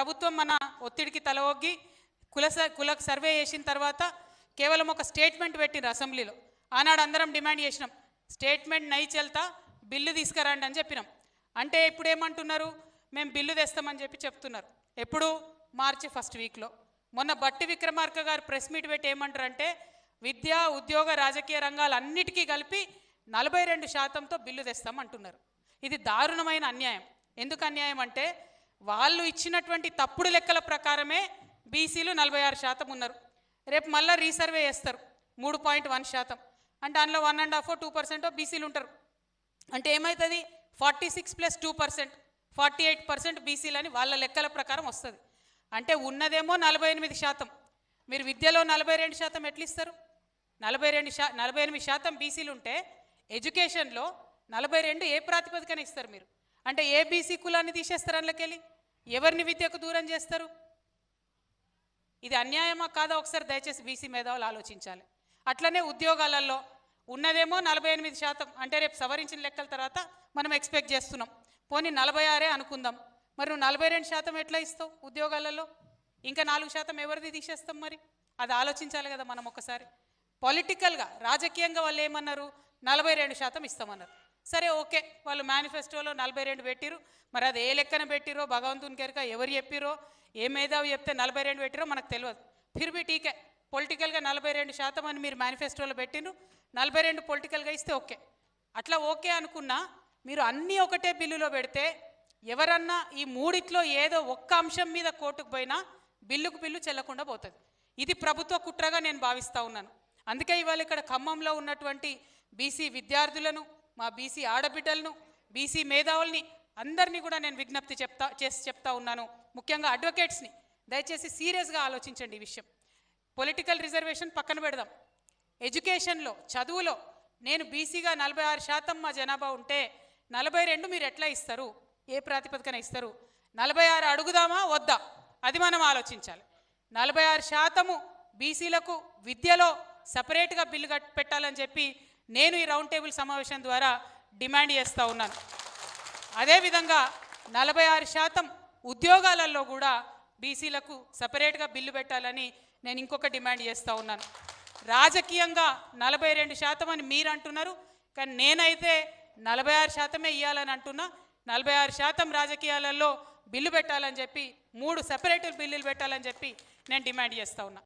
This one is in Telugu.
ప్రభుత్వం మన ఒత్తిడికి తల ఒగ్గి కుల స- కుల సర్వే చేసిన తర్వాత కేవలం ఒక స్టేట్మెంట్ పెట్టిన అసెంబ్లీలో. ఆనాడు అందరం డిమాండ్ చేసినాం స్టేట్మెంట్ నైచెల్తా బిల్లు తీసుకురండి అని చెప్పినాం. అంటే ఇప్పుడు ఏమంటున్నారు? మేము బిల్లు తెస్తామని చెప్పి చెప్తున్నారు. ఎప్పుడు? మార్చి ఫస్ట్ వీక్లో. మొన్న బట్టి విక్రమార్క గారు ప్రెస్ మీట్ పెట్టి ఏమంటారంటే విద్య ఉద్యోగ రాజకీయ రంగాలన్నిటికీ కలిపి నలభై రెండు శాతంతో బిల్లు తెస్తామంటున్నారు. ఇది దారుణమైన అన్యాయం. ఎందుకు అన్యాయం అంటే వాళ్ళు ఇచ్చినటువంటి తప్పుడు లెక్కల ప్రకారమే బీసీలు నలభై ఆరు శాతం ఉన్నారు. రేపు మళ్ళీ రీసర్వే చేస్తారు మూడు పాయింట్ వన్ శాతం. అంటే అందులో one and half two percent బీసీలు ఉంటారు. అంటే ఏమవుతుంది forty six plus two percent forty eight percent బీసీలని వాళ్ళ లెక్కల ప్రకారం వస్తుంది. అంటే ఉన్నదేమో నలభై ఎనిమిది శాతం. మీరు విద్యలో నలభై రెండు శాతం ఎట్లిస్తారు? నలభై రెండు శా నలభై ఎనిమిది శాతం బీసీలు ఉంటే ఎడ్యుకేషన్లో నలభై రెండు ఏ ప్రాతిపదికన ఇస్తారు మీరు? అంటే ఏబీసీ కులాన్ని తీసేస్తారు అందులోకెళ్ళి? ఎవరిని విద్యకు దూరం చేస్తారు? ఇది అన్యాయమా కాదా? ఒకసారి దయచేసి బీసీ మేధావులు ఆలోచించాలి. అట్లనే ఉద్యోగాలలో ఉన్నదేమో నలభై ఎనిమిది శాతం అంటే రేపు సవరించిన లెక్కల తర్వాత మనం ఎక్స్పెక్ట్ చేస్తున్నాం. పోనీ నలభై ఆరే అనుకుందాం. మరి నువ్వు నలభై రెండు శాతం ఎట్లా ఇస్తావు ఉద్యోగాలలో? ఇంకా నాలుగు శాతం ఎవరిది తీసేస్తాం మరి? అది ఆలోచించాలి కదా మనం ఒకసారి. పొలిటికల్గా రాజకీయంగా వాళ్ళు ఏమన్నారు? నలభై రెండు శాతం ఇస్తామన్నారు. సరే ఓకే. వాళ్ళు మేనిఫెస్టోలో నలభై రెండు పెట్టిరు మరి అది ఏ లెక్కన పెట్టిరో భగవంతుని కెరక ఎవరు చెప్పిరో ఏ మేధావి చెప్తే నలభై రెండు పెట్టిరో మనకు తెలియదు ఫిర్బి టీకే. పొలిటికల్గా నలభై రెండు శాతం అని మీరు మేనిఫెస్టోలో పెట్టిను నలభై రెండు పొలిటికల్గా ఇస్తే ఓకే. అట్లా ఓకే అనుకున్నా మీరు అన్నీ ఒకటే బిల్లులో పెడితే ఎవరన్నా ఈ మూడిట్లో ఏదో ఒక్క అంశం మీద కోర్టుకు పోయినా బిల్లుకు బిల్లు చెల్లకుండా పోతుంది. ఇది ప్రభుత్వ కుట్రగా నేను భావిస్తూ ఉన్నాను. అందుకే ఇవాళ ఇక్కడ ఖమ్మంలో ఉన్నటువంటి బీసీ విద్యార్థులను మా బీసీ ఆడబిడ్డలను బీసీ మేధావుల్ని అందరినీ కూడా నేను విజ్ఞప్తి చెప్తా చేసి చెప్తా ఉన్నాను. ముఖ్యంగా అడ్వకేట్స్ని దయచేసి సీరియస్గా ఆలోచించండి ఈ విషయం. పొలిటికల్ రిజర్వేషన్ పక్కన పెడదాం. ఎడ్యుకేషన్లో చదువులో నేను బీసీగా నలభై ఆరు శాతం మా జనాభా ఉంటే నలభై రెండు మీరు ఎట్లా ఇస్తారు? ఏ ప్రాతిపదికన ఇస్తారు? నలభై ఆరు అడుగుదామా వద్దా? అది మనం ఆలోచించాలి. నలభై ఆరు శాతము బీసీలకు విద్యలో సపరేట్గా బిల్లు కట్ పెట్టాలని చెప్పి నేను ఈ రౌండ్ టేబుల్ సమావేశం ద్వారా డిమాండ్ చేస్తూ ఉన్నాను. అదేవిధంగా నలభై ఆరు శాతం ఉద్యోగాలలో కూడా బీసీలకు సపరేట్గా బిల్లు పెట్టాలని నేను ఇంకొక డిమాండ్ చేస్తూ ఉన్నాను. రాజకీయంగా నలభై రెండు శాతం అని మీరు అంటున్నారు కానీ నేనైతే నలభై ఆరు శాతమే ఇవ్వాలని అంటున్నా. నలభై ఆరు శాతం రాజకీయాలలో బిల్లు పెట్టాలని చెప్పి మూడు సపరేట్ బిల్లులు పెట్టాలని చెప్పి నేను డిమాండ్ చేస్తూ ఉన్నా.